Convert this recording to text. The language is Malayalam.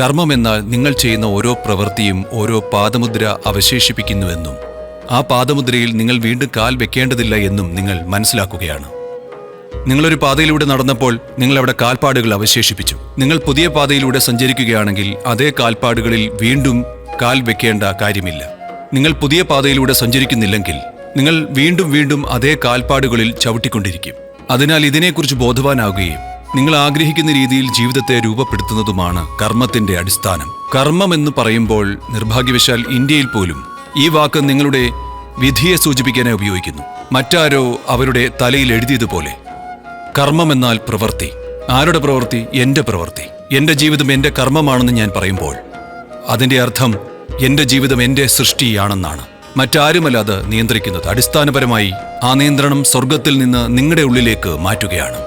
കർമ്മമെന്നാൽ നിങ്ങൾ ചെയ്യുന്ന ഓരോ പ്രവൃത്തിയും ഓരോ പാദമുദ്ര അവശേഷിപ്പിക്കുന്നുവെന്നും ആ പാദമുദ്രയിൽ നിങ്ങൾ വീണ്ടും കാൽ വെക്കേണ്ടതില്ല എന്നും നിങ്ങൾ മനസ്സിലാക്കുകയാണ്. നിങ്ങളൊരു പാതയിലൂടെ നടന്നപ്പോൾ നിങ്ങൾ അവിടെ കാൽപ്പാടുകൾ അവശേഷിപ്പിച്ചു. നിങ്ങൾ പുതിയ പാതയിലൂടെ സഞ്ചരിക്കുകയാണെങ്കിൽ അതേ കാൽപ്പാടുകളിൽ വീണ്ടും കാൽ വെക്കേണ്ട കാര്യമില്ല. നിങ്ങൾ പുതിയ പാതയിലൂടെ സഞ്ചരിക്കുന്നില്ലെങ്കിൽ നിങ്ങൾ വീണ്ടും വീണ്ടും അതേ കാൽപ്പാടുകളിൽ ചവിട്ടിക്കൊണ്ടിരിക്കും. അതിനാൽ ഇതിനെക്കുറിച്ച് ബോധവാനാകുകയും നിങ്ങൾ ആഗ്രഹിക്കുന്ന രീതിയിൽ ജീവിതത്തെ രൂപപ്പെടുത്തുന്നതുമാണ് കർമ്മത്തിന്റെ അടിസ്ഥാനം. കർമ്മം എന്ന് പറയുമ്പോൾ നിർഭാഗ്യവശാൽ ഇന്ത്യയിൽ പോലും ഈ വാക്ക് നിങ്ങളുടെ വിധിയെ സൂചിപ്പിക്കാനായി ഉപയോഗിക്കുന്നു. മറ്റാരോ അവരുടെ തലയിൽ എഴുതിയതുപോലെ കർമ്മം എന്നാൽ പ്രവൃത്തി. ആരുടെ പ്രവൃത്തി? എന്റെ പ്രവൃത്തി. എന്റെ ജീവിതം എന്റെ കർമ്മമാണെന്ന് ഞാൻ പറയുമ്പോൾ അതിന്റെ അർത്ഥം എന്റെ ജീവിതം എന്റെ സൃഷ്ടിയാണെന്നാണ്. മറ്റാരുമല്ല അത് നിയന്ത്രിക്കുന്നത്. അടിസ്ഥാനപരമായി ആ നിയന്ത്രണം സ്വർഗത്തിൽ നിന്ന് നിങ്ങളുടെ ഉള്ളിലേക്ക് മാറ്റുകയാണ്.